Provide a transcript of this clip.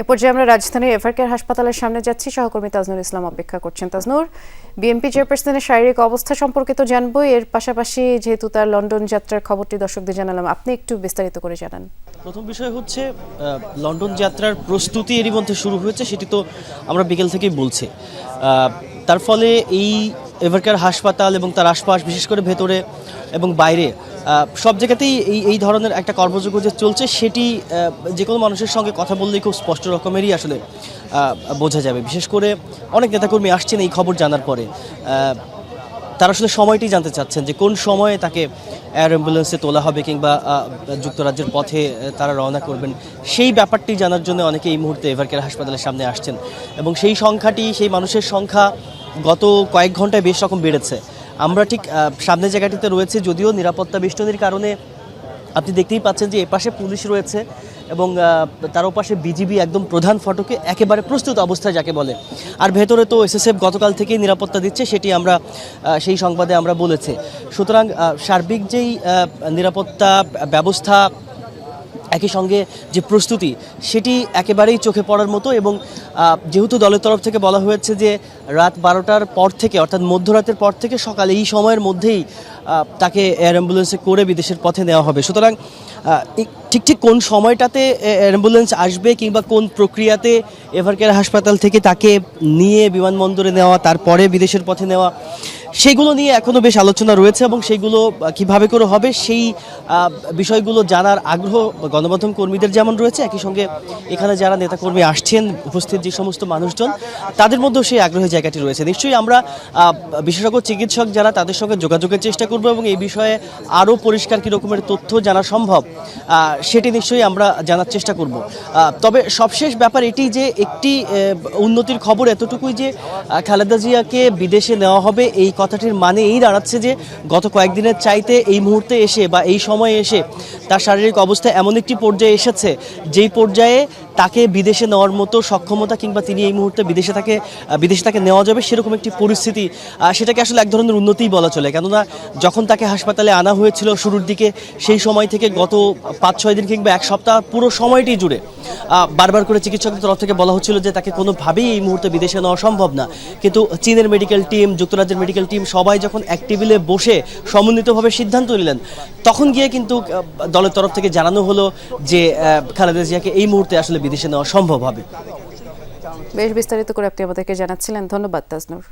এ পর্যায়ে আমরা রাজধানীর এভারকেয়ার হাসপাতালের সামনে যাচ্ছি। সহকর্মী তাজনুর ইসলাম অপেক্ষা করছেন। তাজনুর বিএনপি চেয়ারপারসনের শারীরিক অবস্থা সম্পর্কে তো জানব। এর পাশাপাশি যেহেতু তার লন্ডন যাত্রার খবরটি দর্শকদের জানালাম, আপনি একটু বিস্তারিত করে জানান। প্রথম বিষয় হচ্ছে লন্ডন যাত্রার প্রস্তুতি এরই মধ্যে শুরু হয়েছে, সেটি তো আমরা বিকেল থেকেই বলছি। তার ফলে এই এভারকার হাসপাতাল এবং তার আশপাশ, বিশেষ করে ভেতরে এবং বাইরে সব জায়গাতেই এই এই ধরনের একটা কর্মযোগ্য যে চলছে সেটি যে কোনো মানুষের সঙ্গে কথা বললেই খুব স্পষ্ট রকমেরই আসলে বোঝা যাবে। বিশেষ করে অনেক নেতাকর্মী আসছেন এই খবর জানার পরে তারা আসলে সময়টি জানতে চাচ্ছেন যে কোন সময়ে তাকে এয়ার অ্যাম্বুলেন্সে তোলা হবে কিংবা যুক্তরাজ্যের পথে তারা রওনা করবেন। সেই ব্যাপারটি জানার জন্য অনেকে এই মুহূর্তে এভারকেয়ার হাসপাতালের সামনে আসছেন। এবং সেই সংখ্যাটি, সেই মানুষের সংখ্যা গত কয়েক ঘন্টায় বেশ রকম বেড়েছে। আমরা ঠিক সামনে সামনের জায়গাটিতে রয়েছে যদিও নিরাপত্তা বেষ্টনীর কারণে আপনি দেখতেই পাচ্ছেন যে এপাশে পুলিশ রয়েছে এবং তার ওপাশে বিজিবি একদম প্রধান ফটকে একেবারে প্রস্তুত অবস্থায় যাকে বলে। আর ভেতরে তো এসএসএফ গতকাল থেকেই নিরাপত্তা দিচ্ছে, সেটি আমরা সেই সংবাদে আমরা বলেছি। সুতরাং সার্বিক যেই নিরাপত্তা ব্যবস্থা একই সঙ্গে যে প্রস্তুতি, সেটি একেবারেই চোখে পড়ার মতো এবং যেহেতু দলের তরফ থেকে বলা হয়েছে যে রাত বারোটার পর থেকে, অর্থাৎ মধ্যরাতের পর থেকে সকালে এই সময়ের মধ্যেই তাকে এয়ার অ্যাম্বুলেন্সে করে বিদেশের পথে নেওয়া হবে। সুতরাং ঠিক ঠিক কোন সময়টাতে অ্যাম্বুলেন্স আসবে কিংবা কোন প্রক্রিয়াতে এভারকেয়ার হাসপাতাল থেকে তাকে নিয়ে বিমানবন্দরে নেওয়া, তারপরে বিদেশের পথে নেওয়া সেগুলো নিয়ে এখনও বেশ আলোচনা রয়েছে এবং সেগুলো কীভাবে করে হবে সেই বিষয়গুলো জানার আগ্রহ গণমাধ্যম কর্মীদের যেমন রয়েছে, একই সঙ্গে এখানে যারা নেতাকর্মী আসছেন, উপস্থিত যে সমস্ত মানুষজন, তাদের মধ্যেও সেই আগ্রহের জায়গাটি রয়েছে। নিশ্চয়ই আমরা বিশেষজ্ঞ চিকিৎসক যারা তাদের সঙ্গে যোগাযোগের চেষ্টা করব এবং এই বিষয়ে আরও পরিষ্কার কী রকমের তথ্য জানা সম্ভব সেটি নিশ্চয়ই আমরা জানার চেষ্টা করব। তবে সবশেষ ব্যাপার এটি যে একটি উন্নতির খবর এতটুকুই যে খালেদা জিয়াকে বিদেশে নেওয়া হবে, এই কথাটির মানে এই দাঁড়াচ্ছে যে গত কয়েকদিনের চাইতে এই মুহূর্তে এসে বা এই সময়ে এসে তার শারীরিক অবস্থা এমন একটি পর্যায়ে এসেছে, যেই পর্যায়ে তাকে বিদেশে নেওয়ার মতো সক্ষমতা কিংবা তিনি এই মুহূর্তে বিদেশে তাকে বিদেশে তাকে নেওয়া যাবে সেরকম একটি পরিস্থিতি সেটাকে আসলে এক ধরনের উন্নতিই বলা চলে। কেননা যখন তাকে হাসপাতালে আনা হয়েছিল শুরুর দিকে, সেই সময় থেকে গত পাঁচ, ছয় দিন কিংবা এক সপ্তাহ পুরো সময়টি জুড়ে বারবার করে চিকিৎসকের তরফ থেকে বলা হচ্ছিল যে তাকে কোনোভাবেই এই মুহূর্তে বিদেশে নেওয়া সম্ভব না। কিন্তু চীনের মেডিকেল টিম যুক্তরাজ্যের মেডিকেল টিম সবাই যখন এক টেবিলে বসে সমন্বিতভাবে সিদ্ধান্ত নিলেন, তখন গিয়ে কিন্তু দলের তরফ থেকে জানানো হলো যে খালেদা জিয়াকে এই মুহূর্তে আসলে বিদেশে নেওয়া সম্ভব হবে। বেশ বিস্তারিত করে আপনি আমাদেরকে জানাচ্ছিলেন। ধন্যবাদ তাজনুর।